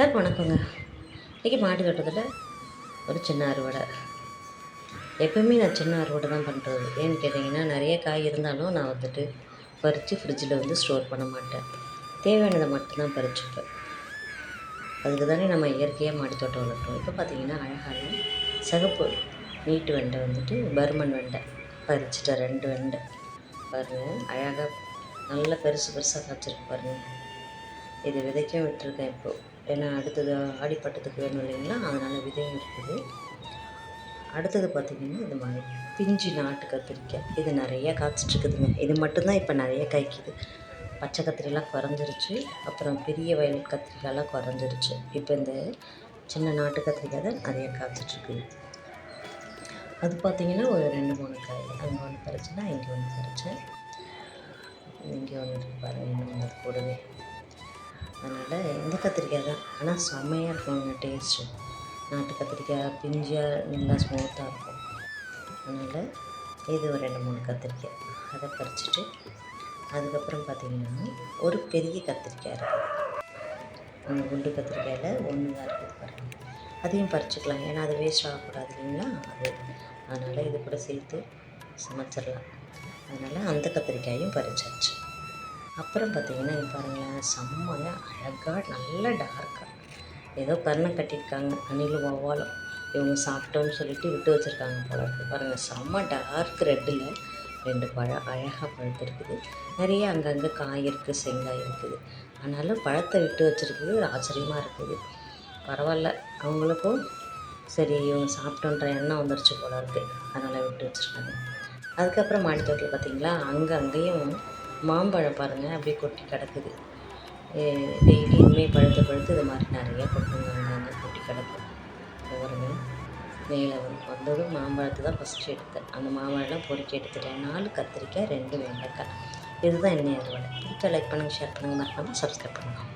எல்லாருக்கும் வணக்கங்க இன்றைக்கி மாடி தோட்டத்தில் ஒரு சின்ன அறுவடை. எப்பவுமே நான் சின்ன அறுவடை தான் பண்ணுறது ஏன்னு கேட்டிங்கன்னா நிறைய காய் இருந்தாலும் நான் வந்துட்டு பறித்து ஃப்ரிட்ஜில் வந்து ஸ்டோர் பண்ண மாட்டேன். தேவையானதை மட்டும்தான் பறிச்சுப்பேன். அதுக்கு தானே நம்ம இயற்கையாக மாடி தோட்டம் வளர்க்குறோம். இப்போ பார்த்தீங்கன்னா அழகான சிகப்பு நீட்டு வெண்டை வந்துட்டு பர்மன் வெண்டை. பறிச்சுட்டேன் ரெண்டு வெண்டை. பாருங்கள் அழகாக நல்லா பெருசு பெருசாக காய்ச்சிருக்கு பாருங்கள் இது விதைக்க விட்டுருக்கேன் இப்போது ஏன்னா அடுத்தது ஆடிப்பட்டத்துக்கு வேணும் இல்லைங்களா? அதனால் விதையும் இருக்குது. அடுத்தது பார்த்திங்கன்னா இது மாதிரி பிஞ்சு நாட்டு கத்திரிக்காய். இது நிறைய காய்ச்சிட்ருக்குதுங்க. இது மட்டும்தான் இப்போ நிறைய காய்க்குது. பச்சை கத்திரிலாம் குறைஞ்சிருச்சு. அப்புறம் பெரிய வயலட் கத்திரிக்காயெல்லாம் குறைஞ்சிருச்சு. இப்போ இந்த சின்ன நாட்டு கத்திரிக்காய் தான் நிறைய காய்ச்சிட்ருக்குது அது பார்த்திங்கன்னா ஒரு ரெண்டு மூணு காய். அங்கே ஒன்று பறிச்சுன்னா இங்கே ஒன்று பறித்தேன் இங்கே ஒன்று இருக்கு பாருங்கள் இன்னும் அது கூடவே. அதனால் இந்த கத்திரிக்காய் தான். ஆனால் செம்மையாக இருக்குங்க டேஸ்ட்டு நாட்டு கத்திரிக்காய் பிஞ்சியாக நல்லா ஸ்மூத்தாக இருக்கும். அதனால் இது ஒரு ரெண்டு மூணு கத்திரிக்காய். அதை பறிச்சுட்டு அதுக்கப்புறம் பார்த்திங்கன்னா ஒரு பெரிய கத்திரிக்காய் இருக்குது அந்த குண்டு கத்திரிக்காயில் ஒன்று தான் இருக்குது பாருங்கள் அதையும் பறிச்சுக்கலாம். ஏன்னா அது வேஸ்ட் ஆகக்கூடாது இல்லைங்களா? அது. அதனால் இது கூட சேர்த்து சமைச்சிடலாம். அதனால் அந்த கத்திரிக்காயும் பறிச்சாச்சு. அப்புறம் பார்த்தீங்கன்னா இங்கே பாருங்களேன் செம்மையாக அழகாக நல்ல டார்க்காக ஏதோ கருணை கட்டியிருக்காங்க. அணிலும் வவ்வாலும் இவங்க சாப்பிட்டோன்னு சொல்லிட்டு விட்டு வச்சுருக்காங்க போல இருக்குது பாருங்கள் செம்ம டார்க் ரெட்டில் ரெண்டு பழம் அழகாக பழுத்திருக்குது நிறைய அங்கங்கே காய் இருக்குது செங்காய் இருக்குது. ஆனாலும் பழத்தை விட்டு வச்சுருக்குது ஆச்சரியமாக இருக்குது. பரவாயில்ல அவங்களுக்கும் சரி இவங்க சாப்பிட்டோன்ற எண்ணம் வந்துருச்சு போல இருக்குது அதனால் விட்டு வச்சுருக்காங்க. அதுக்கப்புறம் மாடி தோட்டத்தில் பார்த்தீங்களா அங்கே அங்கேயும் மாம்பழம் பாருங்கள் அப்படியே கொட்டி கிடக்குது. டெய்லியுமே பழுத்து பழுத்து இது மாதிரி நிறைய கொட்டுங்க நாங்கள் கொட்டி கிடக்கும் பாருங்க மேலே வந்ததும் மாம்பழத்தை தான் ஃபஸ்ட்டு எடுத்தேன். அந்த மாம்பழம்லாம் பொறுக்கி எடுத்துட்டேன். நாலு கத்திரிக்காய் ரெண்டு வெண்டைக்காய். இதுதான் என்னைய அறுவடை பிடிச்ச லைக் பண்ணுங்கள் ஷேர் பண்ணுங்கள் மறக்காமல் சப்ஸ்கிரைப் பண்ணுங்கள்